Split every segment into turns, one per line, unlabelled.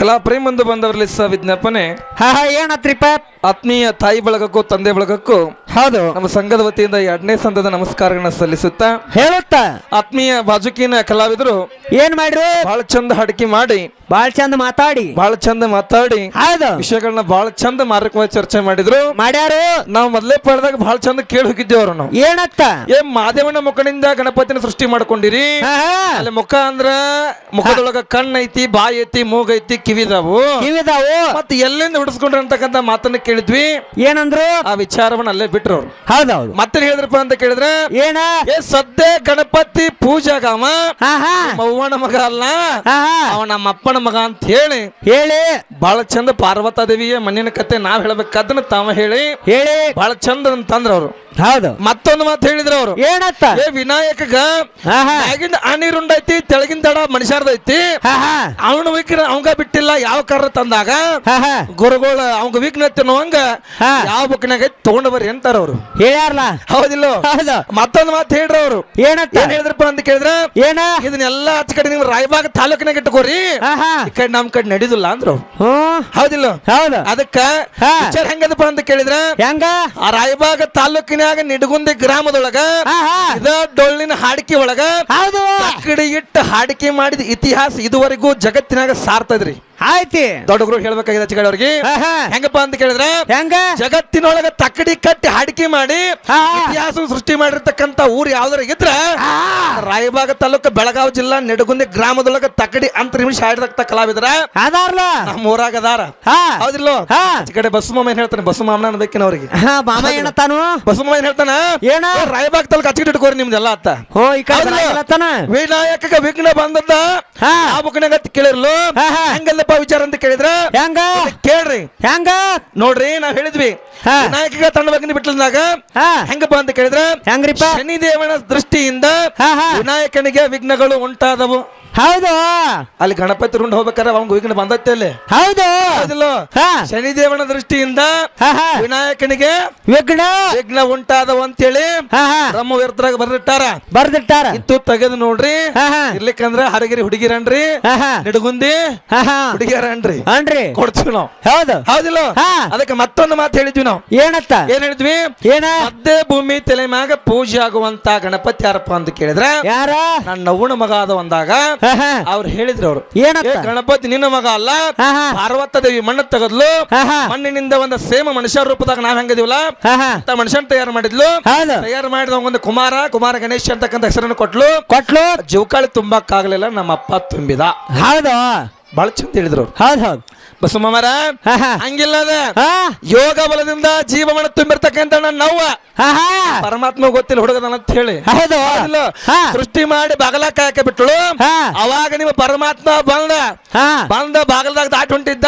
ಕಲಾ ಪ್ರೇಮಂದು ಬಂದವರಲ್ಲಿ ಸಹ ವಿಜ್ಞಾಪನೆ.
ಹಾ ಹಾ
ಆತ್ಮೀಯ ತಾಯಿ ಬಳಗಕ್ಕೂ ತಂದೆ ಬಳಗಕ್ಕೂ
ಹೌದು.
ನಮ್ಮ ಸಂಘದ ವತಿಯಿಂದ ಎರಡನೇ ಸಂಘದ ನಮಸ್ಕಾರಗಳನ್ನ ಸಲ್ಲಿಸುತ್ತಾ
ಹೇಳುತ್ತ.
ಆತ್ಮೀಯ ಬಾಜುಕಿನ ಕಲಾವಿದರು
ಏನ್ ಮಾಡ್ರಿ?
ಬಹಳ ಚಂದ ಹಡಕಿ ಮಾಡಿ
ಬಹಳ ಚಂದ ಮಾತಾಡಿ.
ಬಹಳ ಚಂದ ಮಾತಾಡಿ
ಹೌದು.
ವಿಷಯಗಳನ್ನ ಬಹಳ ಚಂದ ಮಾರಕವಾಗಿ ಚರ್ಚೆ ಮಾಡಿದ್ರು.
ಮಾಡ್ಯಾರು?
ನಾವು ಮೊದಲೇ ಪಡೆದಾಗ ಬಹಳ ಚಂದ ಕೇಳಿ ಹೋಗಿದ್ದೇವ್ ಅವ್ರು ನಾವು.
ಏನತ್ತ?
ಏ ಮಾದೇವನ ಮುಖದಿಂದ ಗಣಪತಿನ ಸೃಷ್ಟಿ ಮಾಡ್ಕೊಂಡಿರಿ. ಅಲ್ಲಿ ಮುಖ ಅಂದ್ರ ಮುಖದೊಳಗ ಕಣ್ಣ ಐತಿ ಬಾಯಿ ಐತಿ ಮೂಗ ಐತಿ ಕಿವಿದಾವು.
ಕಿವಿದಾವು.
ಮತ್ತೆ ಎಲ್ಲಿಂದ ಹುಡ್ಸ್ಕೊಂಡ್ರಂತಕ್ಕಂತ ಮಾತನ್ನ ಕೇಳಿದ್ವಿ.
ಏನಂದ್ರು?
ಆ ವಿಚಾರವನ್ನ ಅಲ್ಲೇ ಬಿಟ್ರು ಅವ್ರು.
ಹೌದೌದು.
ಮತ್ತೆ ಹೇಳಿದ್ರಪ್ಪ ಅಂತ ಕೇಳಿದ್ರೆ
ಏನ?
ಏ ಸದ್ಯ ಗಣಪತಿ ಪೂಜಾಗ ಅವ. ನಮ್ಮ ಅವ್ವನ ಮಗ ಅಲ್ಲ.
ಹಾ ಹಾ.
ಅವ ನಮ್ಮ ಅಪ್ಪನ ಮಗ ಅಂತ ಹೇಳಿ
ಹೇಳಿ.
ಬಹಳ ಚಂದ ಪಾರ್ವತಾ ದೇವಿಯ ಮಣ್ಣಿನ ಕತೆ ನಾವ್ ಹೇಳ್ಬೇಕಾದನ್ನ ತಾವ ಹೇಳಿ
ಹೇಳಿ.
ಬಹಳ ಚಂದ ಅಂತಂದ್ರ ಅವ್ರು.
ಹೌದು.
ಮತ್ತೊಂದು ಮಾತು ಹೇಳಿದ್ರು ಅವರು.
ಏನತ್ತ?
ಏ ವಿನಾಯಕಗ
ಆಹಾ.
ಮ್ಯಾಗಿಂದ ಆನಿರುಂಡ ಐತಿ ತೆಳಗಿನ ದಡ
ಮನುಷ್ಯರ್ದೈತಿ.
ಅವನ ವಿಕ್ರ ಅವಂಗ ಬಿಟ್ಟಿಲ್ಲ ಯಾವ ಕರ್ರ ತಂದಾಗ
ಹಾ
ಗುರುಗಳ ಅವಂಗ ವೀಕ್ನೆಸ್ ತಿನ್ನುವಂಗ
ಹಾ.
ಯಾವ ಬುಕ್ನಾಗ ತಗೊಂಡ್ ಬರ್ರಿ ಅಂತಾರ ಅವರು
ಹೇಳ್ಯಾರಲ್ಲ
ಹೌದಿಲ್ಲ.
ಹೌದು.
ಮತ್ತೊಂದು ಮಾತು ಹೇಳ್ರ ಅವರು
ಏನಂತ
ಏನ್ ಹೇಳಿದ್ರಪ್ಪ ಅಂತ ಕೇಳಿದ್ರ?
ಏನ?
ಇದನ್ನೆಲ್ಲ ಆಚ ಕಡೆ ನೀವು ರಾಯಬಾಗ ತಾಲೂಕಿನಾಗ ಈ ಕಡೆ ನಮ್ ಕಡೆ ನಡೀದಿಲ್ಲ ಅಂದ್ರು. ಹೌದಿಲ್ಲ?
ಹೌದು.
ಅದಕ್ಕ ವಿಚಾರ ಹೆಂಗದಪ್ಪ ಅಂತ ಕೇಳಿದ್ರ?
ಹೆಂಗ?
ಆ ರಾಯಬಾಗ ತಾಲೂಕಿನಾಗ ನಿಡಗುಂದಿ ಗ್ರಾಮದೊಳಗ ಇದ ಡೊಳ್ಳಿನ ಹಾಡಿಕೆ ಒಳಗ
ಹೌದು.
ಕಡೆ ಇಟ್ಟು ಹಾಡಿಕೆ ಮಾಡಿದ ಇತಿಹಾಸ ಇದುವರೆಗೂ ಜಗತ್ತಿನಾಗ ಸಾರ್ತದ್ರಿ.
ಆಯ್ತಿ.
ದೊಡ್ಡಗರು ಹೇಳ್ಬೇಕಾಗಿದೆ ಚಿಕ್ಕಡೆ ಅವ್ರಿಗೆ
ಹಾ ಹಾ
ಹೆಂಗಪ್ಪ ಅಂತ ಕೇಳಿದ್ರೆ?
ಹೆಂಗ?
ಜಗತ್ತಿನೊಳಗ ತಕ್ಕಡಿ ಕಟ್ಟಿ ಹಾಡಿಕೆ ಮಾಡಿ
ಹಾ.
ಇತಿಹಾಸ ಸೃಷ್ಟಿ ಮಾಡಿರ್ತಕ್ಕಂತ ಊರು ಯಾವ್ದಾರ ಇದ್ರ ರಾಯಬಾಗ ತಾಲೂಕು ಬೆಳಗಾವಿ ಜಿಲ್ಲಾ ನೆಡಗುಂದಿ ಗ್ರಾಮದೊಳಗ ತಕಡಿ ಅಂತ ನಿಮಿಷ ಹಾಡಿದ ಕಲಾವಿದ್ರ
ಅದಾರ್ಲ.
ನಮ್ಮ ಊರಾಗ ಅದಾರ.
ಹಾ.
ಹೌದಿಲ್ಲೋ
ಹಾ.
ಈ ಕಡೆ ಬಸ್ಸು ಮಾಮ ಏನ್ ಹೇಳ್ತಾನೆ? ಬಸ್ಸು ಮಾಮನ ಅನ್ಬೇಕಿನ ಅವ್ರಿಗೆ.
ಹಾ ಮಾಮ ಏನತ್ತಾನು?
ಬಸ್ಸು ಮಾಮ ಏನ್ ಹೇಳ್ತಾನ?
ಏನ?
ರಾಯಬಾಗ ತಾಲೂಕು ಅಚ್ಚಗಿಟ್ಟು ಇಟ್ಕೋರಿ ನಿಮ್ದೆಲ್ಲ ಅತ್ತ
ಹೋ ಈ ಕಡೆ?
ವಿನಾಯಕ ವಿಘ್ನ ಬಂದದ್ದ?
ಹಾ.
ಆ ಬುಕ್ನಾಗ ಕೇಳಿರ್ಲು?
ಹಾ, ಹಾ.
ಹೆಂಗಲ್ಲಪ್ಪ ವಿಚಾರ ಅಂತ ಕೇಳಿದ್ರ?
ಹೆಂಗ?
ಕೇಳ್ರಿ.
ಹೆಂಗ?
ನೋಡ್ರಿ ನಾವ್ ಹೇಳಿದ್ವಿ.
ಹಾ.
ವಿನಾಯಕ ತನ್ನ ಬಗ್ಗೆ ಬಿಟ್ಲದಾಗ
ಹಾ.
ಹೆಂಗಪ್ಪ ಅಂತ ಕೇಳಿದ್ರ
ಹೆಂಗ್ರಿಪ್ಪ?
ಶನಿದೇವನ ದೃಷ್ಟಿಯಿಂದ ವಿನಾಯಕನಿಗೆ ವಿಘ್ನಗಳು ಉಂಟಾದವು.
ಹೌದು.
ಅಲ್ಲಿ ಗಣಪತಿ ರುಂಡ್ ಹೋಗ್ಬೇಕಾದ್ರೆ ಅವಂಗ ವಿಘ್ನ ಬಂದತ್ತೆ ಅಲ್ಲಿ.
ಹೌದು.
ಹೌದಿಲ್ಲ?
ಹಾ.
ಶನಿದೇವನ ದೃಷ್ಟಿಯಿಂದ
ಹಾ ಹಾ.
ವಿನಾಯಕನಿಗೆ
ವಿಘ್ನ.
ವಿಘ್ನ ಉಂಟಾದವ ಅಂತೇಳಿ
ಹಾ ಹಾ.
ಬ್ರಹ್ಮ ವ್ಯರ್ಥರಾಗ ಬರ್ದಿಟ್ಟಾರ.
ಬರ್ದಿಟ್ಟಾರ.
ಇತ್ತು ತೆಗೆದು ನೋಡ್ರಿ.
ಹಾ ಹಾ.
ಇರ್ಲಿಕ್ಕಂದ್ರ ಹರಗಿರಿ ಹುಡುಗಿರನ್ರಿ.
ಹಾ ಹಾ.
ನಿಡಗುಂದಿ
ಹಾ ಹಾ.
ಹುಡುಗಿಯರನ್ರಿ.
ಅನ್ರಿ.
ಕೊಡ್ತೀವಿ ನಾವು.
ಹೌದು.
ಹೌದಿಲ್ಲ?
ಹಾ.
ಅದಕ್ಕೆ ಮತ್ತೊಂದು ಮಾತು ಹೇಳಿದ್ವಿ ನಾವು.
ಏನತ್ತ?
ಏನ್ ಹೇಳಿದ್ವಿ?
ಏನ?
ಮದ್ದೆ ಭೂಮಿ ತಲೆ ಮ್ಯಾಗ ಪೂಜೆ ಆಗುವಂತ ಗಣಪತಿ ಯಾರಪ್ಪ ಅಂತ ಕೇಳಿದ್ರೆ
ಯಾರ?
ನನ್ನ ನವ್ವನ ಮಗ ಆದ ಅಂದಾಗ
ಹಾ
ಅವ್ರು ಹೇಳಿದ್ರು ಅವರು
ಏನತ್ತ
ಗಣಪತಿ ನಿನ್ನ ಮಗ ಅಲ್ಲ? ಪಾರ್ವತ ದೇವಿ ಮಣ್ಣು ತಗದ್ಲು. ಮಣ್ಣಿನಿಂದ ಒಂದು ಸೇಮ ಮನುಷ್ಯ ರೂಪದಾಗ ನಾವ್ ಹೆಂಗದಿವಲ್ಲ? ಅಂತ ಮನುಷ್ಯನ್ ತಯಾರು ಮಾಡಿದ್ಲು. ತಯಾರು ಮಾಡಿದ ಒಂದು ಕುಮಾರ ಕುಮಾರ ಗಣೇಶ್ ಅಂತಕ್ಕಂಥ ಹೆಸರನ್ನು ಕೊಟ್ಲು.
ಕೊಟ್ಲು.
ಜೋಕಾಳಿ ತುಂಬಕ್ಕಾಗ್ಲಿಲ್ಲ ನಮ್ಮ ಅಪ್ಪ ತುಂಬಿದ.
ಹೌದು.
ಬಹಳ ಚಂದ ಹೇಳಿದ್ರು ಅವ್ರು.
ಹೌದು ಹೌದು.
ಬಸಮ್ಮರ
ಹಾ ಹಾ.
ಹಂಗಿಲ್ಲ ಅದ.
ಹಾ.
ಯೋಗ ಬಲದಿಂದ ನನ್ನ ನವ್ವ
ಹಾ ಹಾ.
ಪರಮಾತ್ಮ ಗೊತ್ತಿಲ್ಲ ಹುಡುಗದನ ಅಂತ ಹೇಳಿ. ಸೃಷ್ಟಿ ಮಾಡಿ ಬಾಗಲ ಕಾಯಕ ಬಿಟ್ಟಳು ಅವಾಗ ನಿಮ್ಮ ಪರಮಾತ್ಮ ಬಂದ. ಬಂದ ಬಾಗಲದಾಗ ದಾಟ ಹೊಂಟಿದ್ದ.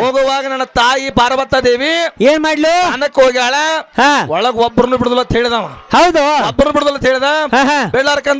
ಹೋಗುವಾಗ ನನ್ನ ತಾಯಿ ಪಾರ್ವತ ದೇವಿ
ಏನ್ ಮಾಡ್ಲು?
ಅನ್ನಕ್ ಹೋಗ್ಯಾಳ. ಒಳಗ್ ಒಬ್ಬರನ್ನು ಬಿಡುದಿಲ್ಲ ಅಂತ ಹೇಳಿದವ.
ಹೌದು.
ಒಬ್ಬರನ್ನು ಬಿಡುದಿಲ್ಲ ಅಂತ ಹೇಳ್ದ.
ಹಾ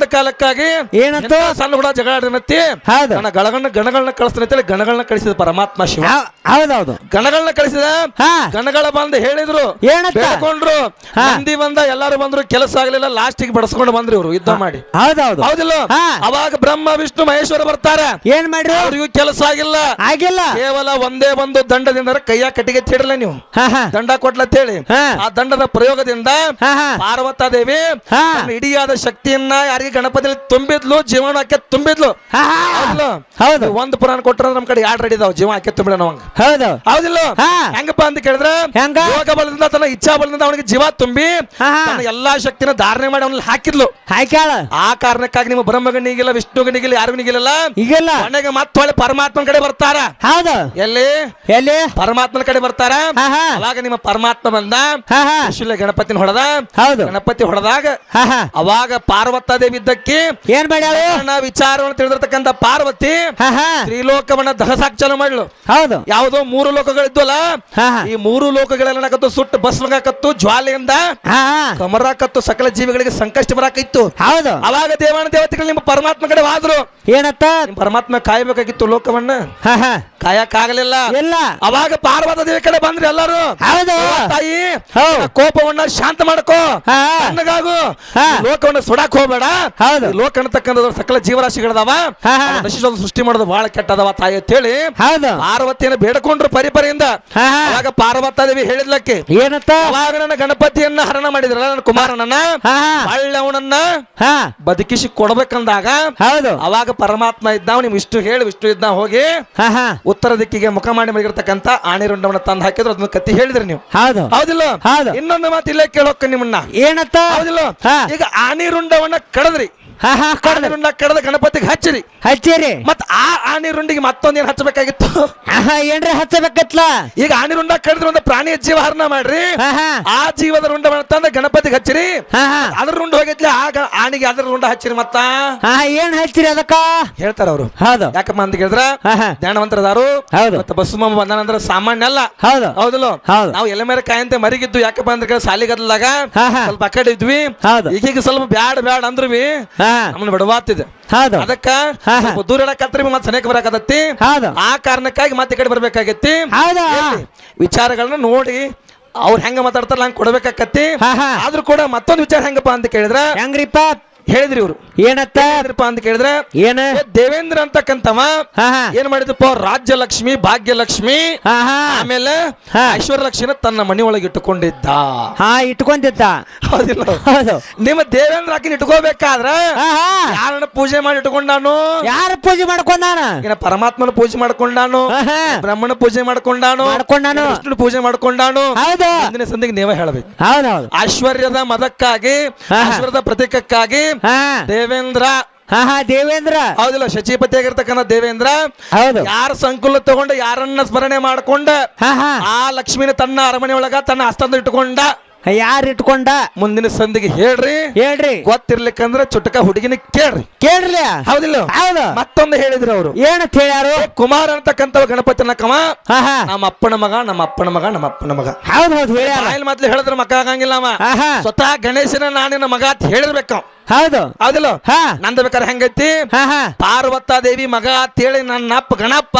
ಕಾಲಕ್ಕಾಗಿ
ಏನಂತ?
ಸಣ್ಣ ಹುಡುಗ ಜಗಳ ಆಡಿನತ್ತಿ
ಹೌದು.
ನನ್ನ ಗಳಗಣ್ಣ ಗಣಗಳನ್ನ ಕಳಿಸ್ತಾನೆ ಗಣಗಳನ್ನ ಕಳಿಸಿದ ಪರಮಾತ್ಮ. ಶಿವ
ಹೌ- ಹೌದೌದು.
ಗಣಗಳನ್ನ ಕಳಿಸಿದ?
ಹಾ.
ಗಣಗಳ ಬಂದು ಹೇಳಿದ್ರು.
ಏನಂತ
ಬೇಡ್ಕೊಂಡ್ರು.
ಹಾ.
ಮಂದಿ ಬಂದ ಎಲ್ಲಾರು ಬಂದ್ರು ಕೆಲಸ ಆಗ್ಲಿಲ್ಲ ಲಾಸ್ಟಿಗೆ ಬಡಸ್ಕೊಂಡು ಬಂದ್ರಿ ಇವ್ರು ಯುದ್ಧ ಮಾಡಿ.
ಹೌದೌದು.
ಹೌದಿಲ್ಲ?
ಹಾ.
ಅವಾಗ ಬ್ರಹ್ಮ ವಿಷ್ಣು ಮಹೇಶ್ವರ ಬರ್ತಾರೆ.
ಏನ್ ಮಾಡ್ರಿ?
ಅವ್ರಿಗೂ ಕೆಲಸ ಆಗಿಲ್ಲ.
ಆಗಿಲ್ಲ.
ಕೇವಲ ಒಂದೇ ಒಂದು ದಂಡದಿಂದ ಕೈಯ ಕಟ್ಟಿಗೆ ತಿಡಲ್ಲ ನೀವು.
ಹಾ ಹಾ.
ದಂಡ ಕೊಟ್ಲತ್ ಹೇಳಿ.
ಹಾ.
ಆ ದಂಡದ ಪ್ರಯೋಗದಿಂದ
ಹಾ ಹಾ.
ಪಾರ್ವತ ದೇವಿ
ಹಾ.
ತನ್ನ ಇಡಿಯಾದ ಶಕ್ತಿಯನ್ನ ಯಾರಿಗೆ ಗಣಪತಿ ತುಂಬಿದ್ಲು? ಜೀವನ ಆಕೆ ತುಂಬಿದ್ಲು.
ಹಾ ಹಾ.
ಹೌದಿಲ್ಲ?
ಹೌದು.
ನೀವು ಒಂದು ಪುರಾಣ ಕೊಟ್ಟರೆ ನಮ್ ಕಡೆ ಎರಡು ಇದಾವ್ ಜೀವ ಹಾಕಿ ತುಂಬಿಡ ನವಂಗ
ಹೌದು.
ಹೌದಿಲ್ಲ.
ಹಾ.
ಹೆಂಗಪ್ಪ ಅಂತ ಕೇಳಿದ್ರೆ
ಹೆಂಗ?
ಯೋಗ ಬಲದಿಂದ ತನ್ನ ಇಚ್ಛಾ ಬಲದಿಂದ ಅವನಿಗೆ ಜೀವ ತುಂಬಿ
ಹಾ ಹಾ.
ತನ್ನ ಎಲ್ಲಾ ಶಕ್ತಿನ ಧಾರಣೆ ಮಾಡಿ ಅವನಲ್ಲಿ ಹಾಕಿದ್ಲು.
ಹಾಕ್ಯಾಳ.
ಆ ಕಾರಣಕ್ಕಾಗಿ ನಿಮ್ಮ ಬ್ರಹ್ಮಗಣಿಗಿಲ್ಲ ವಿಷ್ಣುಗಣಿಗಿಲ್ಲ ಯಾರಿಗಿಲ್ಲ
ಈಗಿಲ್ಲ.
ಕೊನೆಗೆ ಹೊಳೆ ಪರಮಾತ್ಮನ ಕಡೆ ಬರ್ತಾರ.
ಹೌದು.
ಎಲ್ಲಿ?
ಎಲ್ಲಿ?
ಪರಮಾತ್ಮನ ಕಡೆ ಬರ್ತಾರ.
ಹಾ ಹಾ.
ಅವಾಗ ನಿಮ್ಮ ಪರಮಾತ್ಮ ಬಂದ
ಹಾ ಹಾ.
ಗಣಪತಿನ ಹೊಡೆದ.
ಹೌದು.
ಗಣಪತಿ ಹೊಡೆದಾಗ
ಹಾ ಹಾ.
ಅವಾಗ ಪಾರ್ವತ ದೇವಿ ಇದ್ದಕ್ಕೆ
ಏನ್ ಮಾಡ್ಯಾಳು?
ವಿಚಾರವನ್ನು ತಿಳಿದಿರ್ತಕ್ಕಂಥ ಪಾರ್ವತಿ
ಹಾ ಹಾ.
ತ್ರಿಲೋಕವನ್ನ ದಹಸಾಕ್ ಚಾಲು ಮಾಡ್ಲು.
ಹೌದು.
ಯಾವ ಇರ್ಬೋದು ಮೂರು ಲೋಕಗಳಿದ್ವಲ್ಲ?
ಹಾ
ಈ ಮೂರು ಲೋಕಗಳೆಲ್ಲಕತ್ತು ಸುಟ್ಟು ಭಸ್ಮಗಾಕತ್ತು ಜ್ವಾಲೆಯಿಂದ
ಹಾ
ಕಮರಾಕತ್ತು ಸಕಲ ಜೀವಿಗಳಿಗೆ ಸಂಕಷ್ಟ ಬರಾಕಿತ್ತು
ಹೌದು.
ಅವಾಗ ದೇವಾನ ದೇವತೆಗಳು ನಿಮ್ಮ ಪರಮಾತ್ಮ ಕಡೆ ವಾದ್ರು
ಏನತ್ತ?
ನಿಮ್ಮ ಪರಮಾತ್ಮ ಕಾಯಬೇಕಾಗಿತ್ತು ಲೋಕವನ್ನ.
ಹಾ ಹಾ.
ಕಾಯಕ್ಕಾಗಲಿಲ್ಲ.
ಇಲ್ಲ.
ಅವಾಗ ಪಾರ್ವತ ದೇವಿ ಕಡೆ ಬಂದ್ರಿ ಎಲ್ಲರೂ.
ಹೌದು.
ತಾಯಿ
ಹೌದು.
ನಿನ್ನ ಕೋಪವನ್ನ ಶಾಂತ ಮಾಡ್ಕೋ.
ಹಾ.
ತಣ್ಣಗಾಗು
ಹಾ.
ಈ ಲೋಕವನ್ನ ಸುಡಾಕ್ ಹೋಗ್ಬೇಡ.
ಹೌದು.
ಈ ಲೋಕ ಅನ್ನತಕ್ಕಂಥದ್ದು ಸಕಲ ಜೀವರಾಶಿಗಳದಾವ.
ಹಾ, ಹಾ.
ಅದನ್ನ ನಶಿಸೋದು ಸೃಷ್ಟಿ ಮಾಡೋದು ಬಹಳ ಕೆಟ್ಟದವ ತಾಯಿ ಅಂತ ಹೇಳಿ
ಹೌದು.
ಪಾರ್ವತಿಯನ್ನು ಬೇಡ್ಕೊಂಡ್ರು ಪರಿಪರಿಯಿಂದ.
ಹಾ ಆಗ
ಅವಾಗ ಪಾರ್ವತ ದೇವಿ ಹೇಳಿದ್ಲಕ್ಕೆ
ಏನಂತ?
ಅವಾಗ ನನ್ನ ಗಣಪತಿಯನ್ನ ಹರಣ ಮಾಡಿದ್ರಲ್ಲ ನನ್ನ ಕುಮಾರನನ್ನ?
ಹಾ ಹಾ.
ಒಳ್ಳೆ ಅವನನ್ನ
ಹಾ.
ಬದುಕಿಸಿ ಕೊಡ್ಬೇಕಂದಾಗ
ಹೌದು.
ಅವಾಗ ಪರಮಾತ್ಮ ಇದ್ದ ನಿಮ್ ಇಷ್ಟು ಹೇಳಿ ಇಷ್ಟು ಇದ್ದ ಹೋಗಿ ಉತ್ತರ ದಿಕ್ಕಿಗೆ ಮುಖ ಮಾಡಿ ಮಲಗಿರ್ತಕ್ಕಂಥ ಆಣಿರುಂಡವನ್ನ ತಂದು ಹಾಕಿದ್ರು ಅದನ್ನ ಕತ್ತಿ ಹೇಳಿದ್ರಿ ನೀವು.
ಹೌದು.
ಹೌದಿಲ್ಲ?
ಹೌದು.
ಇನ್ನೊಂದು ಮಾತು ಇಲ್ಲೇ ಕೇಳೋಕ ನಿಮ್ಮನ್ನ.
ಏನತ್ತ
ಹೌದಿಲ್ಲ? ಈಗ ಆಣಿರುಂಡವನ್ನ ಕಡದ್ರಿ.
ಹಾ ಹಾ ಕೊಡ್ರಿ.
ಕಡದ ಗಣಪತಿಗೆ ಹಚ್ಚಿರಿ.
ಹಚ್ಚಿರಿ.
ಮತ್ ಆ ಆನಿರುಂಡಿಗೆ ಮತ್ತೊಂದೇನ್ ಹಚ್ಚಬೇಕಾಗಿತ್ತು?
ಆಹಾ ಏನ್ರಿ ಹಚ್ಚಬೇಕತ್ಲ?
ಈಗ ಆಣಿರುಂಡ ಕಡಿದ್ರೆ ಒಂದು ಪ್ರಾಣಿಯ ಜೀವ ಹರಣ ಮಾಡ್ರಿ.
ಹಾ ಹಾ.
ಆ ಜೀವದ ರುಂಡ ತಂದ ಗಣಪತಿಗೆ ಹಚ್ಚಿರಿ.
ಹಾ ಹಾ.
ಅದ್ರ ರುಂಡ ಹೋಗಿದ್ಲಿ ಆ ಗ- ಅದ್ರ ರುಂಡ ಹಚ್ಚಿರಿ ಮತ್ತ.
ಹಾ ಏನ್ ಹಚ್ಚಿರಿ ಅದಕ್ಕ?
ಹೇಳ್ತಾರ ಅವರು.
ಹೌದು.
ಯಾಕಪ್ಪ ಅಂತ ಕೇಳಿದ್ರ?
ಹಾ ಹಾ.
ಜ್ಞಾನವಂತರದಾರು.
ಹೌದು.
ಮತ್ತೆ ಬಂದಾನ ಅಂದ್ರೆ ಸಾಮಾನ್ಯ ಅಲ್ಲ.
ಹೌದು.
ಹೌದಲ್ಲ?
ಹೌದು.
ನಾವು ಎಲ್ಲ ಮೇಲೆ ಕಾಯಂತೆ ಮರಿಗಿದ್ದು ಯಾಕಪ್ಪ ಅಂದ್ರೆ ಸಾಲಿಗದ್ಲಾಗ
ಹಾ ಹಾ.
ಸ್ವಲ್ಪ ಆ ಕಡೆ ಇದ್ವಿ.
ಹೌದು.
ಈಗೀಗ ಸ್ವಲ್ಪ ಬ್ಯಾಡ್ ಬ್ಯಾಡ್ ಅಂದ್ರವಿ.
ಹಾ
ನಮ್ಮನ್ನ ಬಿಡವಾತಿದೆ
ಹೌದು.
ಅದಕ್ಕ. ಸ್ವಲ್ಪ ದೂರ ಇಡಕತ್ರಿ ಮತ್ತೆ ಸನೇಕ ಬರಕತ್ತತಿ
ಹೌದು.
ಆ ಕಾರಣಕ್ಕಾಗಿ ಮತ್ತೆ ಈ ಕಡೆ ಬರ್ಬೇಕಾಗೈತಿ
ಹೌದು?
ವಿಚಾರಗಳನ್ನ ನೋಡಿ ಅವ್ರು ಹೆಂಗ ಮಾತಾಡ್ತಾರಲ್ಲ ಹಂಗ ಕೊಡ್ಬೇಕಾಕತ್ತಿ ಆದ್ರೂ ಕೂಡ ಮತ್ತೊಂದು ವಿಚಾರ ಹೆಂಗಪ್ಪ ಅಂತ ಕೇಳಿದ್ರ?
ಹೆಂಗ್ರಿಪ್ಪ?
ಹೇಳಿದ್ರಿ ಇವರು.
ಏನತ್ತ?
ಅಂತ ಕೇಳಿದ್ರೆ
ಏನ?
ದೇವೇಂದ್ರ
ಅಂತಕ್ಕಂತವ
ಏನ್ ಮಾಡಿದಪ್ಪ ರಾಜ್ಯಲಕ್ಷ್ಮಿ ಭಾಗ್ಯಲಕ್ಷ್ಮಿ
ಭಾಗ್ಯ ಲಕ್ಷ್ಮಿ
ಆಮೇಲೆ. ಐಶ್ವರ್ಯ ಲಕ್ಷ್ಮಿನ ತನ್ನ ಮನೆಯೊಳಗೆ ಇಟ್ಟುಕೊಂಡಿದ್ದ.
ಹಾ ಇಟ್ಕೊಂಡಿದ್ದ
ಹೌದಿಲ್ಲ. ನಿಮ್ಮ ದೇವೇಂದ್ರ ಆಕಿನ ಇಟ್ಕೋಬೇಕಾದ್ರ ಯಾರನ್ನ ಪೂಜೆ ಮಾಡಿ ಇಟ್ಕೊಂಡಾನು
ಯಾರ ಪೂಜೆ ಮಾಡ್ಕೊಂಡಾನ
ಏನ ಪರಮಾತ್ಮನ ಪೂಜೆ ಮಾಡ್ಕೊಂಡಾನು ಬ್ರಹ್ಮನ ಪೂಜೆ ಮಾಡ್ಕೊಂಡಾನು
ಮಾಡ್ಕೊಂಡಾನು.
ವಿಷ್ಣು ಪೂಜೆ ಮಾಡ್ಕೊಂಡಾನು
ಹೌದು.
ಸಂದಿಗೆ ನೀವೇ ಹೇಳಬೇಕು. ಐಶ್ವರ್ಯದ ಮದಕ್ಕಾಗಿ. ಐಶ್ವರ್ಯದ ಪ್ರತೀಕಕ್ಕಾಗಿ
ಹಾ.
ದೇವೇಂದ್ರ.
ಹಾ ಹಾ ದೇವೇಂದ್ರ.
ಹೌದಿಲ್ಲ ಶಚಿಪತಿ ಆಗಿರ್ತಕ್ಕಂಥ ದೇವೇಂದ್ರ.
ಹೌದು.
ಯಾರ ಸಂಕುಲ ತಗೊಂಡ ಯಾರನ್ನ ಸ್ಮರಣೆ ಮಾಡ್ಕೊಂಡ
ಹಾ ಹಾ.
ಆ ಲಕ್ಷ್ಮಿನ ತನ್ನ ಅರಮನೆ ಒಳಗ ತನ್ನ ಅಸ್ತಂದ ಇಟ್ಕೊಂಡ
ಯಾರು ಇಟ್ಕೊಂಡ
ಮುಂದಿನ ಸಂದಿಗೆ ಹೇಳ್ರಿ.
ಹೇಳ್ರಿ.
ಗೊತ್ತಿರ್ಲಿಕ್ಕಂದ್ರ ಚುಟಕ ಹುಡುಗಿನ ಕೇಳ್ರಿ.
ಕೇಳ್ರಿ
ಹೌದಿಲ್ಲ?
ಹೌದು.
ಮತ್ತೊಂದು ಹೇಳಿದ್ರು ಅವರು.
ಏನಂತ ಹೇಳ್ಯಾರು?
ಕುಮಾರ್ ಅಂತಕ್ಕಂತ ಗಣಪತಿ
ಹಾ
ನಮ್ಮ ಅಪ್ಪನ ಮಗ ನಮ್ಮ ಅಪ್ಪನ ಮಗ ನಮ್ಮ ಅಪ್ಪನ ಮಗ.
ಹೌದು ಹೌದು ಹೇಳ್ಯಾರ.
ಬಾಯಲ್ಲಿ ಮೊದ್ಲು ಹೇಳಿದ್ರ ಮಕ್ಕ ಆಗಂಗಿಲ್ಲ ಅವ. ಸ್ವತಃ ಗಣೇಶನ ನಾನಿನ ಮಗ ಅಂತ ಹೇಳಿರ್ಬೇಕು.
ಹೌದು.
ಹೌದಿಲ್ಲ?
ಹಾ.
ನಂದ ಬೇಕಾದ್ರೆ ಹೆಂಗೈತಿ ಪಾರ್ವತ ದೇವಿ ಮಗ ಅಂತೇಳಿ ನನ್ನ ಅಪ್ಪ ಗಣಪ್ಪ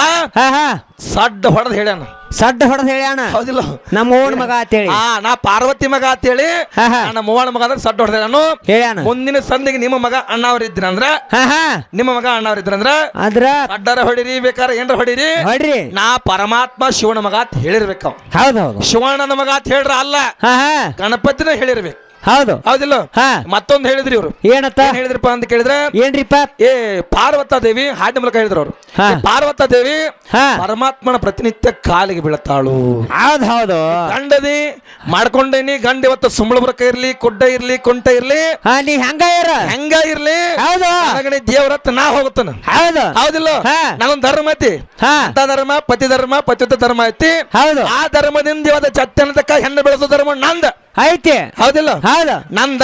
ಸಡ್ಡ ಹೊಡೆದ್ ಹೇಳ್ಯಾನ.
ಸಡ್ಡ ಹೊಡೆದ್ ಹೇಳ್ಯಾಣ
ಹೌದಿಲ್ಲ.
ನಮ್ಮ ಓಣ್ ಮಗ ಅಂತೇಳಿ.
ಆ ನಾ ಪಾರ್ವತಿ ಮಗ ಅಂತೇಳಿ.
ಹೇಳಿ ಹಾ.
ನನ್ನ ಮೂವಳ ಮಗ ಅಂದ್ರೆ ಸಡ್ಡ ಹೊಡೆದ ಹೇಳ್ಯಾನು
ಹೇಳ್ಯಾನ
ಮುಂದಿನ ಸಂದಿಗೆ ನಿಮ್ಮ ಮಗ ಅಣ್ಣವ್ರ ಇದ್ರಂದ್ರ
ಹಾ ಹಾ.
ನಿಮ್ಮ ಮಗ ಅಣ್ಣವ್ರ ಇದ್ರಂದ್ರ
ಅಂದ್ರ
ಅಡ್ಡರ ಹೊಡಿರಿ ಬೇಕಾರೆ ಏನ್ರ ಹೊಡಿರಿ.
ಹೊಡ್ರಿ.
ನಾ ಪರಮಾತ್ಮ ಶಿವನ ಮಗ ಅಂತ ಹೇಳಿರ್ಬೇಕು.
ಹೌದು ಹೌದು.
ಶಿವಣ್ಣನ ಮಗ ಅಂತ ಹೇಳ್ರ ಅಲ್ಲ.
ಹಾ ಹಾ.
ಗಣಪತಿನ ಹೇಳಿರ್ಬೇಕು.
ಹೌದು.
ಹೌದಿಲ್ಲ.
ಹಾ.
ಮತ್ತೊಂದು ಹೇಳಿದ್ರಿ ಇವರು.
ಏನತ್ತ?
ಏನ್ ಹೇಳಿದ್ರಪ್ಪ ಅಂತ ಕೇಳಿದ್ರೆ
ಏನ್ರಿಪ್ಪ
ಏ ಪಾರ್ವತ ದೇವಿ ಹಾಡಿನ ಮೂಲಕ ಹೇಳಿದ್ರು ಅವರು.
ಹಾ.
ಪಾರ್ವತ ದೇವಿ
ಹಾ.
ಪರಮಾತ್ಮನ ಪ್ರತಿನಿತ್ಯ ಕಾಲಿಗೆ ಬೀಳತ್ತಾಳು.
ಹೌದು ಹೌದು.
ಗಂಡದಿ ಮಾಡ್ಕೊಂಡೇನಿ ಗಂಡ ಇವತ್ತು ಸುಂಬಳಬುರಕ ಇರ್ಲಿ ಕೊಡ್ಡ ಇರ್ಲಿ ಕುಂಟ ಇರ್ಲಿ.
ನೀ ಹಂಗ ಇರ?
ಹೆಂಗ ಇರ್ಲಿ?
ಹೌದು.
ದೇವ್ರ ಹತ್ರ ನಾ ಹೋಗುತ್ತಾನ.
ಹೌದು.
ಹೌದಿಲ್ಲ?
ಹಾ.
ನಾನೊಂದ್ ಧರ್ಮ ಐತಿ.
ಹಾ.
ಅಂತ ಧರ್ಮ ಪತಿ ಧರ್ಮ ಪತಿತ ಧರ್ಮ ಐತಿ.
ಹೌದು.
ಆ ಧರ್ಮದಿಂದ ಇವತ್ತು ಚತ್ತನದಕ್ಕ ಹೆಣ್ಣು ಬೆಳೆಸೋ ಧರ್ಮ ನಂದ.
ಐತಿ.
ಹೌದಿಲ್ಲ?
ಹೌದು
ನಂದ.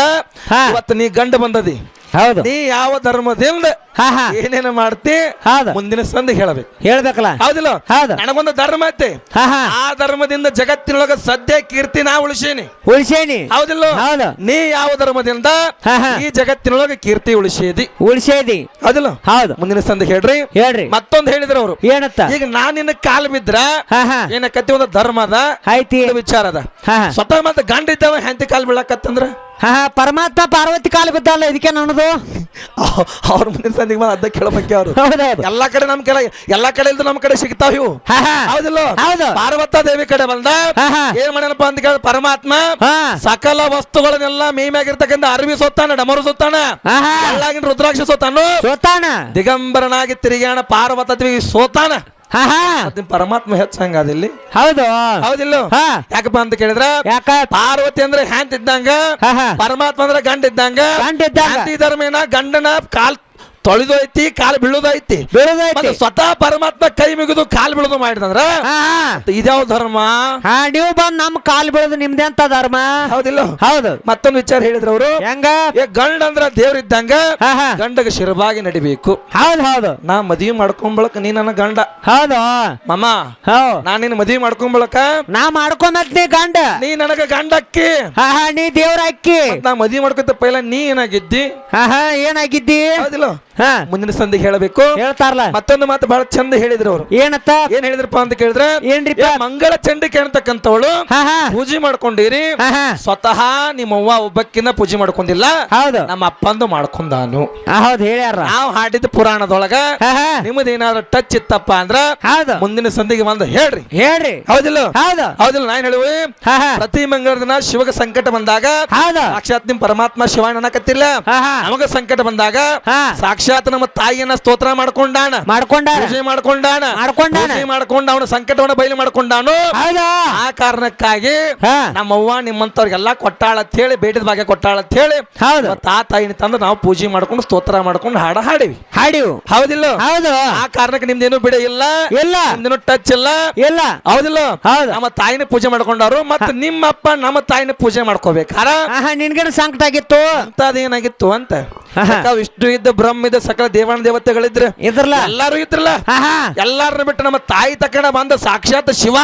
ಇವತ್ತು ನೀ ಗಂಡ ಬಂದದಿ
ಹೌದು.
ನೀ ಯಾವ ಧರ್ಮದಿಂದ
ಹಾ ಹಾ.
ಏನೇನು ಮಾಡ್ತಿ
ಹೌದು.
ಮುಂದಿನ ಸಂದ ಹೇಳಬೇಕು.
ಹೇಳ್ಬೇಕಲ್ಲ?
ಹೌದಿಲ್ಲ?
ಹೌದು.
ನನಗೊಂದು ಧರ್ಮ ಐತಿ.
ಹಾ ಹಾ.
ಆ ಧರ್ಮದಿಂದ ಜಗತ್ತಿನೊಳಗ ಸದ್ಯ ಕೀರ್ತಿ ನಾ ಉಳಿಸೇನಿ.
ಉಳಿಸೇನಿ.
ಹೌದಿಲ್ಲ?
ಹೌದು.
ನೀ ಯಾವ ಧರ್ಮದಿಂದ
ಹಾ ಹಾ.
ಈ ಜಗತ್ತಿನೊಳಗ ಕೀರ್ತಿ ಉಳಿಸೇದಿ.
ಉಳಿಸೇದಿ.
ಹೌದಿಲ್ಲ?
ಹೌದು.
ಮುಂದಿನ ಸಂದ ಹೇಳ್ರಿ.
ಹೇಳ್ರಿ.
ಮತ್ತೊಂದು ಹೇಳಿದ್ರು ಅವರು.
ಏನತ್ತ?
ಈಗ ನಾನು ನಿನ್ನ ಕಾಲ್ ಬಿದ್ರ
ಹಾ ಹಾ.
ಏನಕತ್ತಿ ಒಂದು ಧರ್ಮ ಅದ?
ಐತಿ
ವಿಚಾರ ಅದ.
ಹಾ ಹಾ.
ಸ್ವತಃ ಮತ್ತೆ ಗಂಡ ಹೆಂತಿ ಹೆಂಡತಿ ಕಾಲ್ ಬೀಳಕತ್ತಂದ್ರ?
ಹಾ ಪರಮಾತ್ಮ ಪಾರ್ವತಿ ಕಾಲ ಬಿದ್ದಲ್ಲ ಇದಕ್ಕೆ ನನ್ನದು?
ಅವ್ರ ಮುಂದಿನ ಸಂದಿಗೆ ಬಂದ ಅದ ಕೇಳಬೇಕೆ ಅವರು.
ಹೌದೌದು.
ಎಲ್ಲಾ ಕಡೆ ನಮ್ ಕೆಳ ಎಲ್ಲಾ ಕಡೆ ಇಲ್ದು ನಮ್ ಕಡೆ ಸಿಗ್ತಾವ ಇವು.
ಹಾ ಹಾ.
ಹೌದಿಲ್ಲ?
ಹೌದು.
ಪಾರ್ವತ ದೇವಿ ಕಡೆ ಬಂದ.
ಹಾ ಹಾ.
ಏನ್ ಮಾಡ್ಯಾನಪ್ಪ ಅಂತ ಕೇಳ ಪರಮಾತ್ಮ
ಹಾ.
ಸಕಲ ವಸ್ತುಗಳನ್ನೆಲ್ಲ ಮೇಮ್ಯಾಗಿರ್ತಕ್ಕಂಥ ಅರವಿ ಸೊತ್ತಾನ ಡಮರು ಸೊತ್ತಾನ
ಹಾ ಹಾ.
ಎಲ್ಲಾಗಿನ ರುದ್ರಾಕ್ಷ ಸೋತಾನು?
ಸೋತಾನ.
ದಿಗಂಬರನಾಗಿ ತಿರುಗಾಣ ಪಾರ್ವತ ದೇವಿ ಸೋತಾನ.
ಹಾ ಹಾ.
ಮತ್ತ್ ನಿಮ್ ಪರಮಾತ್ಮ ಇಲ್ಲಿ.
ಹೌದು.
ಹೌದಿಲ್ಲ?
ಹಾ.
ಯಾಕಪ್ಪ ಅಂತ ಕೇಳಿದ್ರ?
ಯಾಕ?
ಪಾರ್ವತಿ ಅಂದ್ರೆ ಹ್ಯಾಂತ್ ಇದ್ದಂಗ
ಹಾ ಹಾ.
ಪರಮಾತ್ಮ ಅಂದ್ರೆ ಗಂಡ ಇದ್ದಂಗ
ಗಂಡ ಇದ್ದಂಗ.
ಧರ್ಮೇನ ಗಂಡನ ಕಾಲ್ ತೊಳೆದು ಐತಿ ಕಾಲು
ಬೀಳೋದೈತಿ
ಸ್ವತಃ ಪರಮಾತ್ಮ ಕೈ ಮುಗಿದು ಕಾಲು ಬೀಳೋದು ಮಾಡಿದಂದ್ರ. ಇದ್ಯಾವ ಧರ್ಮ?
ಹಾ ನೀವು ಬಂದ್ ನಮ್ ಕಾಲ್ ಬೀಳೋದು ನಿಮ್ದೆ ಅಂತ ಧರ್ಮ.
ಹೌದಿಲ್ಲ?
ಹೌದು.
ಮತ್ತೊಂದು ವಿಚಾರ ಹೇಳಿದ್ರು ಅವರು.
ಹೆಂಗ?
ಗಂಡ ಅಂದ್ರ ದೇವ್ರ ಇದ್ದಂಗ ಗಂಡಗ ಶಿರಬಾಗಿ ನಡಿಬೇಕು.
ಹೌದು ಹೌದು.
ನಾ ಮದ್ವಿ ಮಾಡ್ಕೊಂಬಳಕ ನೀ ನನ್ನ ಗಂಡ.
ಹೌದು.
ಮಮ್ಮ
ಹೌ.
ನಾ ನಿನ್ನ ಮದ್ವಿ ಮಾಡ್ಕೊಂಬಳಕ
ನಾ ಮಾಡ್ಕೊಂಡ್ ಗಂಡ.
ನೀ ನನಗ ಗಂಡಕ್ಕಿ
ಹಾ ಹಾ ನೀ ದೇವ್ರ ಅಕ್ಕಿ.
ನಾ ಮದ್ವಿ ಮಾಡ್ಕೊತ ಪೈಲ ನೀ ಏನಾಗಿದ್ದಿ?
ಏನಾಗಿದ್ದಿ?
ಹೌದಿಲ್ಲ?
ಹಾ.
ಮುಂದಿನ ಸಂದಿಗೆ ಹೇಳಬೇಕು.
ಹೇಳ್ತಾರಲ್ಲ.
ಮತ್ತೊಂದು ಮಾತು ಬಹಳ ಚಂದ ಹೇಳಿದ್ರು ಅವರು.
ಏನತ್ತ?
ಏನ್ ಹೇಳಿದ್ರಪ್ಪ ಅಂತ ಕೇಳಿದ್ರೆ ಏನ್ರಿ ಮಂಗಳ ಚಂಡಿಕೆ ಅಂತಕ್ಕಂಥವಳು ಪೂಜೆ ಮಾಡ್ಕೊಂಡಿರಿ ಸ್ವತಃ ನಿಮ್ಮವ್ವ ಒಬ್ಬಕ್ಕಿನ್ನ ಪೂಜೆ ಮಾಡ್ಕೊಂಡಿಲ್ಲ.
ಹೌದು.
ನಮ್ಮ ಅಪ್ಪಂದು ಮಾಡ್ಕೊಂಡಾನು.
ಹೌದು ಹೇಳ್ಯಾರ.
ನಾವು ಹಾಡಿದ ಪುರಾಣದೊಳಗ ನಿಮ್ಮದೇನಾದ್ರು ಟಚ್ ಇತ್ತಪ್ಪ ಅಂದ್ರ
ಹೌದು.
ಮುಂದಿನ ಸಂದಿಗೆ ಬಂದು ಹೇಳ್ರಿ.
ಹೇಳ್ರಿ.
ಹೌದಿಲ್ಲ?
ಹೌದು.
ಹೌದಿಲ್ಲ ನಾನ್ ಹೇಳುವೆ. ಪ್ರತಿ ಮಂಗಳ ದಿನ ಶಿವಗ ಸಂಕಟ ಬಂದಾಗ
ಹೌದು.
ಸಾಕ್ಷಾತ್ ನಿಮ್ ಪರಮಾತ್ಮ ಶಿವ ಅನ್ನಕತ್ತಿಲ್ಲ.
ಹಾ ಹಾ.
ನಮಗ ಸಂಕಟ ಬಂದಾಗ
ಹಾ.
ಸಾಕ್ಷಾತ್ ನಮ್ಮ ತಾಯಿಯನ್ನ ಸ್ತೋತ್ರ ಮಾಡ್ಕೊಂಡಾಣ
ಮಾಡ್ಕೊಂಡ
ಪೂಜೆ ಮಾಡ್ಕೊಂಡಾಣ
ಮಾಡ್ಕೊಂಡಾಣ
ಪೂಜೆ ಮಾಡ್ಕೊಂಡ ಅವನ ಸಂಕಟವನ್ನ ಬಯಲು ಮಾಡ್ಕೊಂಡಾನು?
ಹೌದಾ?
ಆ ಕಾರಣಕ್ಕಾಗಿ
ಹಾ.
ನಮ್ಮವ್ವ ನಿಮ್ಮಂತವ್ರಿಗೆಲ್ಲ ಕೊಟ್ಟಾಳ ಅಂತ ಹೇಳಿ ಬೇಟದ ಭಾಗ್ಯ ಕೊಟ್ಟಾಳ ಅಂತ ಹೇಳಿ
ಹೌದು.
ಇವತ್ತು ಆ ತಾಯಿನ ತಂದು ನಾವು ಪೂಜೆ ಮಾಡ್ಕೊಂಡು ಸ್ತೋತ್ರ ಮಾಡ್ಕೊಂಡು ಹಾಡ ಹಾಡಿವಿ.
ಹಾಡಿವು.
ಹೌದಿಲ್ಲ?
ಹೌದು.
ಆ ಕಾರಣಕ್ಕೆ ನಿಮ್ದೇನು ಬಿಡ ಇಲ್ಲ?
ಇಲ್ಲ.
ನಿಮ್ದೇನು ಟಚ್ ಇಲ್ಲ?
ಇಲ್ಲ.
ಹೌದಿಲ್ಲ?
ಹೌದು.
ನಮ್ಮ ತಾಯಿನ ಪೂಜೆ ಮಾಡ್ಕೊಂಡವ್ರು ಮತ್ತೆ ನಿಮ್ಮಪ್ಪ ನಮ್ಮ ತಾಯಿನ ಪೂಜೆ ಮಾಡ್ಕೋಬೇಕಾರ
ಆಹಾ ನಿನ್ಗೇನು ಸಂಕಟ ಆಗಿತ್ತು
ಅಂತದೇನಾಗಿತ್ತು ಅಂತ.
ಅದೇನಾಗಿತ್ತು
ಅಂತ ವಿಷ್ಣು ಇದ್ದ ಬ್ರಹ್ಮ ಇದ್ದ ಸಕಲ ದೇವಾನ ದೇವತೆಗಳಿದ್ರೆ
ಇದ್ರಲ್ಲ?
ಎಲ್ಲಾರು ಇದ್ರಲ್ಲ? ಎಲ್ಲಾರನ್ನ ಬಿಟ್ಟು ನಮ್ಮ ತಾಯಿ ತಕಣ ಬಂದ ಸಾಕ್ಷಾತ್ ಶಿವ.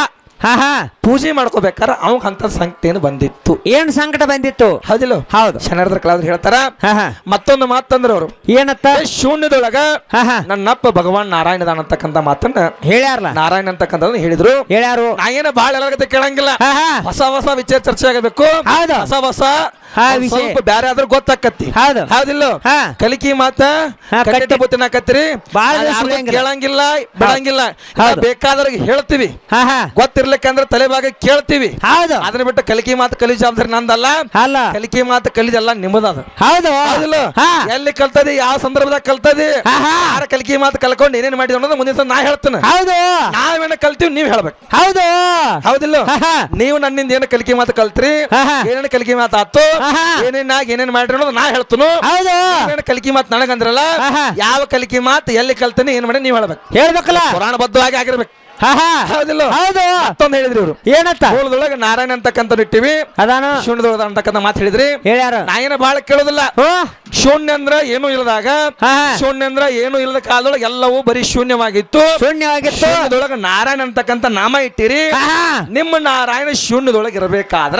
ಹಾ ಹಾ.
ಪೂಜೆ ಮಾಡ್ಕೋಬೇಕಾರ ಅವಂಗ ಅಂತ ಸಂಕಟ ಏನು ಬಂದಿತ್ತು.
ಏನ್ ಸಂಕಟ ಬಂದಿತ್ತು?
ಹೌದಿಲ್ಲ?
ಹೌದು.
ಶನರ್ದ್ರ ಕಲಾವಿದ್ರು ಹೇಳ್ತಾರ
ಹಾ ಹಾ.
ಮತ್ತೊಂದು ಮಾತಂದ್ರ ಅವರು.
ಏನತ್ತ?
ಶೂನ್ಯದೊಳಗ ನನ್ನಪ್ಪ ಭಗವಾನ್ ನಾರಾಯಣದಾನ ಅಂತಕ್ಕಂತ ಮಾತನ್ನ
ಹೇಳ್ಯಾರಲ್ಲ
ನಾರಾಯಣ ಅಂತಕ್ಕಂತ ಹೇಳಿದ್ರು.
ಹೇಳ್ಯಾರು?
ನಾ ಏನ ಬಾಳ ಎಲ್ಲರ ಕೇಳಂಗಿಲ್ಲ. ಹೊಸ ಹೊಸ ವಿಚಾರ ಚರ್ಚೆ ಆಗಬೇಕು.
ಹೌದು.
ಹೊಸ ಹೊಸ. ಸ್ವಲ್ಪ ಬ್ಯಾರೆ ಆದ್ರೂ ಗೊತ್ತಾಕತ್ತಿ.
ಹೌದು.
ಹೌದಿಲ್ಲ? ಕಲಿಕಿ ಮಾತ
ಕಟ್ಟ. ಬುತ್ತಿನ.
ಕೇಳಂಗಿಲ್ಲ. ಬಿಡಂಗಿಲ್ಲ. ಬೇಕಾದ್ರೆ ಹೇಳ್ತೀವಿ.
ಹಾ ಹಾ
ತಲೆ ಭಾಗ ಕೇಳ್ತೀವಿ.
ಹೌದು.
ಅದನ್ನ ಬಿಟ್ಟು ಕಲಿಕೆ ಮಾತು ಕಲಿ ಜವಾಬ್ದಾರಿ ನಂದಲ್ಲ.
ಅಲ್ಲ.
ಕಲಿಕೆ ಮಾತು ಕಲಿದೆಲ್ಲ ನಿಮ್ಮದದ
ಹೌದು.
ಹೌದಿಲ್ಲ? ಎಲ್ಲಿ ಕಲ್ತದಿ ಯಾವ ಸಂದರ್ಭದಾಗ ಕಲ್ತದಿ. ಯಾರ ಕಲಿಕೆ ಮಾತು ಕಲ್ಕೊಂಡು ಏನೇನ್ ಮಾಡಿದ ಅನ್ನೋದು ಮುಂದಿನ ಸಲ ನಾ ಹೇಳ್ತೇನೆ.
ಹೌದು.
ನಾವೇನ ಕಲ್ತೀವಿ ನೀವ್ ಹೇಳ್ಬೇಕು.
ಹೌದು.
ಹೌದಿಲ್ಲ. ನೀವು ನನ್ನಿಂದ ಏನು ಕಲಿಕೆ ಮಾತು ಕಲ್ತ್ರಿ? ಏನೇನ ಕಲಿಕೆ ಮಾತು ಆತು. ಏನೇನ್ ಆಗಿ ಏನೇನ್ ಮಾಡ್ರಿ ಅನ್ನೋದು ನಾ ಹೇಳ್ತನು.
ಹೌದು.
ಏನೇನು ಕಲಿಕೆ ಮಾತು ನನಗಂದ್ರಲ್ಲ. ಯಾವ ಕಲಿಕೆ ಮಾತು ಎಲ್ಲಿ ಕಲ್ತೇನೆ ಏನ್ ಮಾಡಿ ನೀವ್ ಹೇಳ್ಬೇಕು.
ಹೇಳ್ಬೇಕಲ್ಲ.
ಪುರಾಣ ಬದ್ಧವಾಗಿ ಆಗಿರ್ಬೇಕು. ಹೌದಿಲ್ಲ.
ಹೌದು.
ಮತ್ತೊಂದು ಹೇಳಿದ್ರಿ ಇವರು.
ಏನಂತ?
ಮೂಲದೊಳಗೆ ನಾರಾಯಣ ಅಂತಕ್ಕಂತ ಇಟ್ಟಿವಿ.
ಅದಾನ?
ಶೂನ್ಯದೊಳಗ ಅಂತಕ್ಕಂಥ ಮಾತು ಹೇಳಿದ್ರಿ.
ಹೇಳ್ಯಾರ?
ನಾ ಏನ ಬಹಳ ಕೇಳೋದಿಲ್ಲ.
ಹೋ
ಶೂನ್ಯ ಅಂದ್ರ ಏನು ಇಲ್ಲದಾಗ. ಶೂನ್ಯ ಅಂದ್ರ ಏನು ಇಲ್ಲದ ಕಾಲದೊಳಗೆ ಎಲ್ಲವೂ ಬರೀ ಶೂನ್ಯವಾಗಿತ್ತು.
ಶೂನ್ಯವಾಗಿತ್ತು.
ಶೂನ್ಯದೊಳಗ ನಾರಾಯಣ ಅಂತಕ್ಕಂಥ ನಾಮ ಇಟ್ಟಿರಿ. ನಿಮ್ಮ ನಾರಾಯಣ ಶೂನ್ಯದೊಳಗೆ ಇರಬೇಕಾದ್ರ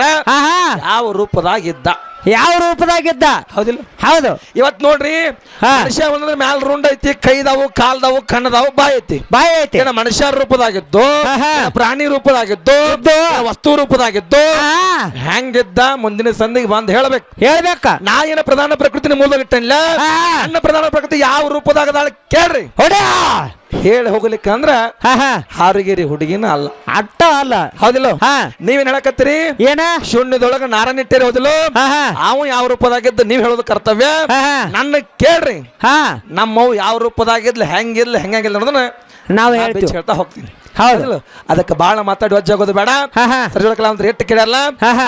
ಯಾವ ರೂಪದಾಗಿದ್ದ?
ಯಾವ ರೂಪದಾಗಿದ್ದ
ಹೌದಿಲ್ಲ.
ಹೌದು.
ಇವತ್ ನೋಡ್ರಿ
ಹಾ.
ಮನುಷ್ಯ ಒಂದ್ರ ಮ್ಯಾಲ ರುಂಡ್ ಐತಿ ಕೈದಾವು ಕಾಲ್ದಾವು ಕಣ್ಣದಾವು ಬಾಯಿ ಐತಿ.
ಬಾಯಿ ಐತಿ.
ಏನ ಮನುಷ್ಯ ರೂಪದಾಗಿದ್ದು. ಏನ ಪ್ರಾಣಿ ರೂಪದಾಗಿದ್ದು
ಇದ್ದು.
ಏನ ವಸ್ತು ರೂಪದಾಗಿದ್ದು
ಹಾ.
ಹೆಂಗಿದ್ದ ಮುಂದಿನ ಸಂದಿಗೆ ಬಂದ್ ಹೇಳ್ಬೇಕು.
ಹೇಳ್ಬೇಕ.
ನಾ ಏನ ಪ್ರಧಾನ ಪ್ರಕೃತಿ ಮೂಲದಾಗ ಇಟ್ಟಿಲ್ಲ
ಹಾ.
ನನ್ನ ಪ್ರಧಾನ ಪ್ರಕೃತಿ ಯಾವ ರೂಪದಾಗದಾಳ ಕೇಳ್ರಿ.
ಹೊಡ್ಯಾ.
ಹೇಳಿ ಹೋಗ್ಲಿಕ್ಕೆ ಅಂದ್ರ
ಹಾ ಹಾ.
ಹಾರಿಗೇರಿ ಹುಡುಗಿನ ಅಲ್ಲ.
ಅಟ್ಟ ಅಲ್ಲ.
ಹೌದಿಲ್ಲ?
ಹಾ.
ನೀವೇನ್ ಹೇಳಕತ್ತೀರಿ?
ಏನ?
ಶೂನ್ಯದೊಳಗ ನಾರಾಯಣ ಇಟ್ಟಿರಿ ಹೌದಿಲ್ಲ? ಅವ ಯಾವ ರೂಪದಾಗಿದ್ದ ನೀವ್ ಹೇಳೋದು ಕರ್ತವ್ಯ. ನನ್ನ ಕೇಳ್ರಿ.
ಹಾ.
ನಮ್ಮವ್ ಯಾವ ರೂಪದಾಗಿದ್ಲು ಹೆಂಗಿರ್ಲಿ ಹೆಂಗಾಗಿಲ್ಲ ಅನ್ನೋದನ್ನ
ನಾವು
ಹೇಳ್ತಾ ಹೋಗ್ತೀನಿ.
ಹೌದು.
ಅದಕ್ಕೆ ಬಾಳ ಮಾತಾಡಿ ವಜ್ಜಾಗೋದು ಬೇಡ. ಸರಿಕಲ ಅಂದ್ರೆ ಎಟ್ಟು ಕೇಳಲ್ಲ.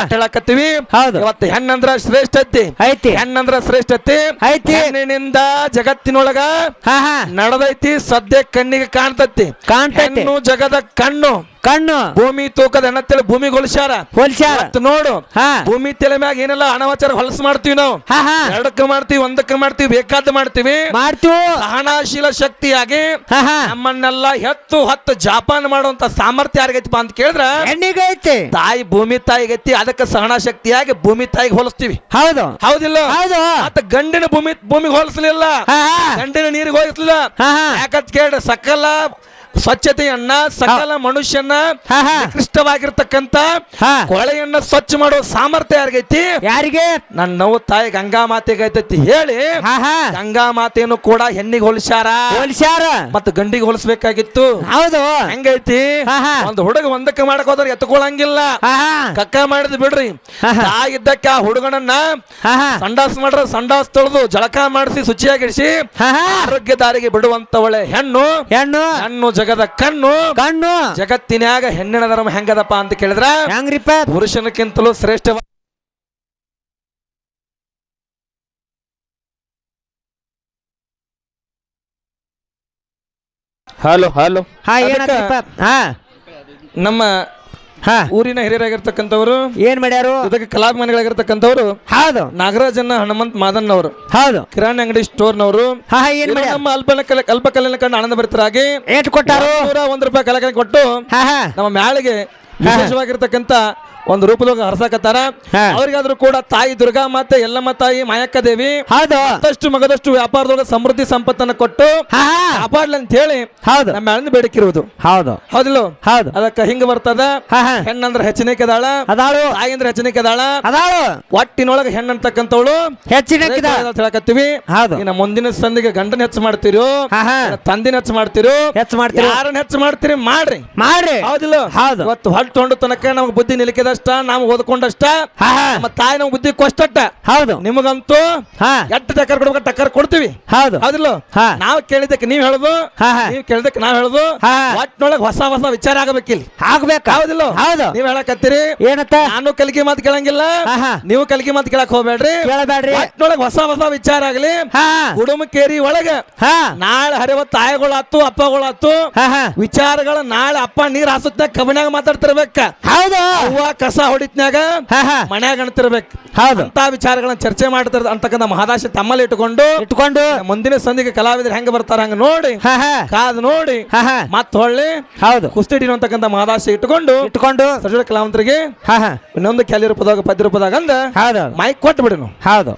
ಹೇಳಕತ್ತೀವಿ.
ಹೌದು.
ಇವತ್ತು ಹೆಣ್ಣಂದ್ರ ಶ್ರೇಷ್ಠ ಐತಿ
ಐತಿ.
ಹೆಣ್ಣಂದ್ರ ಶ್ರೇಷ್ಠ ಐತಿ
ಐತಿ.
ಹೆಣ್ಣಿನಿಂದ ಜಗತ್ತಿನೊಳಗ ನಡೆದೈತಿ ಸದ್ಯ ಕಣ್ಣಿಗೆ ಕಾಣ್ತತಿ.
ಕಾಣ್ತೈತಿ.
ಜಗದ ಕಣ್ಣು.
ಕಣ್ಣು.
ಭೂಮಿ ತೂಕದ ಎಣ್ಣತ್ತೇಳಿ ಭೂಮಿ
ಹೊಲ್ಸ್ಯಾರ
ಹೊಲ್ಸ್ಯಾರ ನೋಡು
ಹಾ.
ಭೂಮಿ ತಲೆ ಮ್ಯಾಗ ಏನೆಲ್ಲ ಅಣವಾಚಾರ ಹೊಲಸು ಮಾಡ್ತೀವಿ ನಾವು.
ಹಾ ಹಾ.
ಎರಡಕ್ಕ ಮಾಡ್ತೀವಿ ಒಂದಕ್ಕ ಮಾಡ್ತೀವಿ ಬೇಕಾದ ಮಾಡ್ತೀವಿ.
ಮಾಡ್ತೀವಿ.
ಸಹನಾಶೀಲ ಶಕ್ತಿಯಾಗಿ
ಹಾ ಹಾ.
ನಮ್ಮನ್ನೆಲ್ಲ ಹೆತ್ತು ಹತ್ತು ಜಾಪಾನ್ ಮಾಡುವಂತ ಸಾಮರ್ಥ್ಯ ಯಾರಿಗೈತಿಪ್ಪ ಅಂತ ಕೇಳಿದ್ರ
ಹೆಣ್ಣಿಗೈತಿ.
ತಾಯಿ ಭೂಮಿ ತಾಯಿಗೈತಿ ಅದಕ್ಕೆ ಸಹನಾ ಶಕ್ತಿಯಾಗಿ ಭೂಮಿ ತಾಯಿಗೆ ಹೋಲಿಸ್ತೀವಿ.
ಹೌದು.
ಹೌದಿಲ್ಲ?
ಹೌದು.
ಮತ್ತೆ ಗಂಡಿನ ಭೂಮಿ ಭೂಮಿಗೆ ಹೋಲಿಸ್ಲಿಲ್ಲ.
ಹಾ ಹಾ.
ಗಂಡಿನ ನೀರಿಗೆ ಹೋಲಿಸ್ಲಿಲ್ಲ.
ಹಾ ಹಾ.
ಯಾಕಂತ ಕೇಳ್ರಿ ಸಕಲ ಸ್ವಚ್ಛತೆಯನ್ನ ಸಕಲ ಮನುಷ್ಯನ
ಕೃಷ್ಟವಾಗಿರ್ತಕ್ಕಂತ
ಕೊಳೆಯನ್ನ ಸ್ವಚ್ಛ ಮಾಡುವ ಸಾಮರ್ಥ್ಯ ಯಾರಿಗೈತಿ?
ಯಾರಿಗೆ?
ನನ್ನ ನೋವು ತಾಯಿ ಗಂಗಾ ಮಾತೆಗೆ ಐತೈತಿ. ಹೇಳಿ. ಗಂಗಾ ಮಾತೆಯನ್ನು ಕೂಡ ಹೆಣ್ಣಿಗೆ ಹೋಲಿಸ್ಯಾರ?
ಹೋಲ್ಸ್ಯಾರ.
ಮತ್ತೆ ಗಂಡಿಗೆ ಹೋಲಿಸ್ಬೇಕಾಗಿತ್ತು?
ಹೌದು.
ಹೆಂಗೈತಿ. ಒಂದು ಹುಡುಗ ಒಂದಕ್ಕೆ ಮಾಡಕ್ ಹೋದ್ರೆ ಎತ್ಕೊಳಂಗಿಲ್ಲ. ಕಕ್ಕ ಮಾಡಿದ್ ಬಿಡ್ರಿ. ತಾಯಿದ್ದಕ್ಕೆ ಆ ಹುಡುಗನನ್ನ ಸಂಡಾಸ್ ಮಾಡ್ರ ಸಂಡಾಸ್ ತೊಳೆದು ಜಳಕ ಮಾಡಿಸಿ
ಹಾ
ಆರೋಗ್ಯ ದಾರಿಗೆ ಬಿಡುವಂತವಳೆ ಹೆಣ್ಣು.
ಹೆಣ್ಣು.
ಹೆಣ್ಣು ಜಗದ ಕಣ್ಣು
ಕಣ್ಣು.
ಜಗತ್ತಿನ್ಯಾಗ ಹೆಣ್ಣಿನ ಧರ್ಮ ಹೆಂಗದಪ್ಪ ಅಂತ ಕೇಳಿದ್ರ?
ಹೆಂಗ್ರಿಪ್ಪ
ಪುರುಷನಕ್ಕಿಂತಲೂ ಶ್ರೇಷ್ಠ
ಹಲೋ ಹಲೋ.
ಹಾ.
ನಮ್ಮ
ಹಾ.
ಊರಿನ ಹಿರಿಯರಾಗಿರ್ತಕ್ಕಂಥವ್ರು
ಏನ್ ಮಾಡ್ಯಾರು?
ಜೊತೆಗೆ ಕಲಾಭಿಮಾನಿಗಳಾಗಿರ್ತಕ್ಕಂಥವ್ರು
ಹೌದು.
ನಾಗರಾಜನ್ನ ಹನುಮಂತ್ ಮಾದನ್ ಅವರು
ಹೌದು.
ಕಿರಾಣಿ ಅಂಗಡಿ ಸ್ಟೋರ್ನವರು.
ಹಾ ಹಾ ಏನ್ ಮಾಡ್ಯಾರ?
ನಮ್ಮ ಅಲ್ಪ ಕಲೆ ಅಲ್ಪ ಕಲ್ಯಾಣ ಕಂಡು ಆನಂದ ಭರಿತರಾಗಿ
ಏಟ್ ಕೊಟ್ಟಾರು?
ನೂರ ಒಂದ್ ರೂಪಾಯಿ ಕಲೆಕಲೆ ಕೊಟ್ಟು
ಹಾ ಹಾ.
ನಮ್ಮ ಮ್ಯಾಳಿಗೆ ವಿಶೇಷವಾಗಿರ್ತಕ್ಕಂಥ ಒಂದು ರೂಪದೊಳಗೆ ಹರಸಾಕತ್ತಾರ. ಅವರಿಗಾದ್ರೂ ಕೂಡ ತಾಯಿ ದುರ್ಗಾ ಮಾತೆ ಎಲ್ಲಮ್ಮ ತಾಯಿ ಮಾಯಕ್ಕ ದೇವಿ ಮತ್ತಷ್ಟು ಮಗದಷ್ಟು ವ್ಯಾಪಾರದೊಳಗೆ ಸಮೃದ್ಧಿ ಸಂಪತ್ತನ್ನ ಕೊಟ್ಟು ಕಾಪಾಡ್ಲಿ ಅಂತ ಹೇಳಿ
ಹೌದು.
ನಮ್ಮ ಅಣ್ಣ ಬೇಡಿಕಿರುವುದು.
ಹೌದು.
ಹೌದಿಲ್ಲ?
ಹೌದು.
ಅದಕ್ಕೆ ಹಿಂಗ ಬರ್ತದ. ಹೆಣ್ಣಂದ್ರ ಹೆಚ್ಚಿನಕ್ಕೆ ಅದಾಳ.
ಅದಾಳು.
ತಾಯಿ ಅಂದ್ರೆ ಹೆಚ್ಚಿನ ಕದಾಳ
ಅದಾಳು.
ಒಟ್ಟಿನೊಳಗೆ ಹೆಣ್ಣು ಅಂತಕ್ಕಂಥವಳು
ಹೆಚ್ಚಿನ
ಹೇಳಕತ್ತೀವಿ.
ಹೌದು.
ಇನ್ನ ಮುಂದಿನ ಸಂದಿಗೆ ಗಂಡನ ಹೆಚ್ಚು ಮಾಡ್ತೀರೋ. ತಂದಿನ ಹೆಚ್ಚು ಮಾಡ್ತೀರೋ.
ಹೆಚ್ಚು ಮಾಡ್ತೀರಿ.
ಯಾರನ್ನ ಹೆಚ್ಚು ಮಾಡ್ತೀರಿ ಮಾಡ್ರಿ.
ಮಾಡ್ರಿ.
ಹೌದಿಲ್ಲ?
ಹೌದು.
ಇವತ್ತು ಹೊಟ್ಟು ತೊಗೊಂಡ ತನಕ ನಮ್ಗೆ ಬುದ್ಧಿ ನಿಲುಕಿದಷ್ಟ ನಾವು ಓದ್ಕೊಂಡಷ್ಟ. ನಮ್ಮ ತಾಯಿ ನಮ್ಗೆ ಬುದ್ಧಿ ಕೊಷ್ಟಟ್ಟ.
ಹೌದು.
ನಿಮಗಂತೂ
ಹಾ.
ಎಷ್ಟು ಟಕ್ಕರ್ ಕೊಡ್ಬೇಕು ಟಕ್ಕರ್ ಕೊಡ್ತೀವಿ.
ಹೌದು.
ಹೌದಿಲ್ಲ. ನಾವು ಕೇಳಿದಕ್ಕೆ ನೀವು ಹೇಳುದು ನೀವು ಕೇಳಿದಕ್ಕೆ ನಾವ್ ಹೇಳುದು
ಹಾ.
ಒಟ್ಟಿನೊಳಗೆ ಹೊಸ ಹೊಸ ವಿಚಾರ ಆಗಬೇಕಿಲ್ಲಿ
ಆಗ್ಬೇಕು.
ಹೌದಿಲ್ಲ?
ಹೌದು.
ನೀವು ಹೇಳಕತ್ತೀರಿ
ಏನತ್ತ?
ನಾನು ಕಲಿಕೆ ಮಾತು ಕೇಳಂಗಿಲ್ಲ. ನೀವು ಕಲಿಕೆ ಮಾತು ಕೇಳಕ್ ಹೋಗ್ಬೇಡ್ರಿ.
ಕೇಳಬೇಡ್ರಿ.
ಒಟ್ಟಿನೊಳಗೆ ಹೊಸ ಹೊಸ ವಿಚಾರ ಆಗಲಿ.
ಹಾ
ಗುಡುಮಕೇರಿ ಒಳಗ ನಾಳೆ ಹರಿವ ತಾಯಿಗಳಾತು ಅಪ್ಪಗಳಾತು ವಿಚಾರಗಳ ನಾಳೆ ಅಪ್ಪ ನೀರ್ ಹಾಸುತ್ತ ಕಬನ್ಯಾಗ ಮಾತಾಡ್ತಿರ್ಬೇಕ
ಹೌದು.
ಅವ್ವ ಕಸ ಹೊಡಿತ್ನಾಗ
ಹಾ ಹಾ.
ಮನ್ಯಾಗ ಅಣ್ತಿರ್ಬೇಕು.
ಹೌದು.
ಅಂತ ವಿಚಾರಗಳನ್ನ ಚರ್ಚೆ ಮಾಡ್ತಾರ ಅಂತಕ್ಕಂಥ ಮಹದಾಶಿ ತಮ್ಮಲ್ಲಿ ಇಟ್ಟುಕೊಂಡು
ಇಟ್ಕೊಂಡು
ಮುಂದಿನ ಸಂಧಿಗೆ ಕಲಾವಿದರು ಹೆಂಗ ಬರ್ತಾರ ಹಂಗ ನೋಡಿ
ಹಾ ಹಾ.
ಕಾದು ನೋಡಿ
ಹಾ
ಹೊಳ್ಳಿ
ಹೌದು.
ಕುಸ್ತಿ ಅಂತಕ್ಕಂಥ ಮಹದಾಶಿ ಇಟ್ಟುಕೊಂಡು
ಇಟ್ಕೊಂಡು
ಸಜಲ ಕಲಾವಂತರಿಗೆ
ಹಾ ಹಾ.
ಇನ್ನೊಂದು ಕ್ಯಾಲಿ ರೂಪದಾಗ ಪದ್ಯ ರೂಪದಾಗ ಅಂದ
ಹೌದು.
ಮೈಕ್ ಕೊಟ್ಟು ಬಿಡು
ಹೌದು.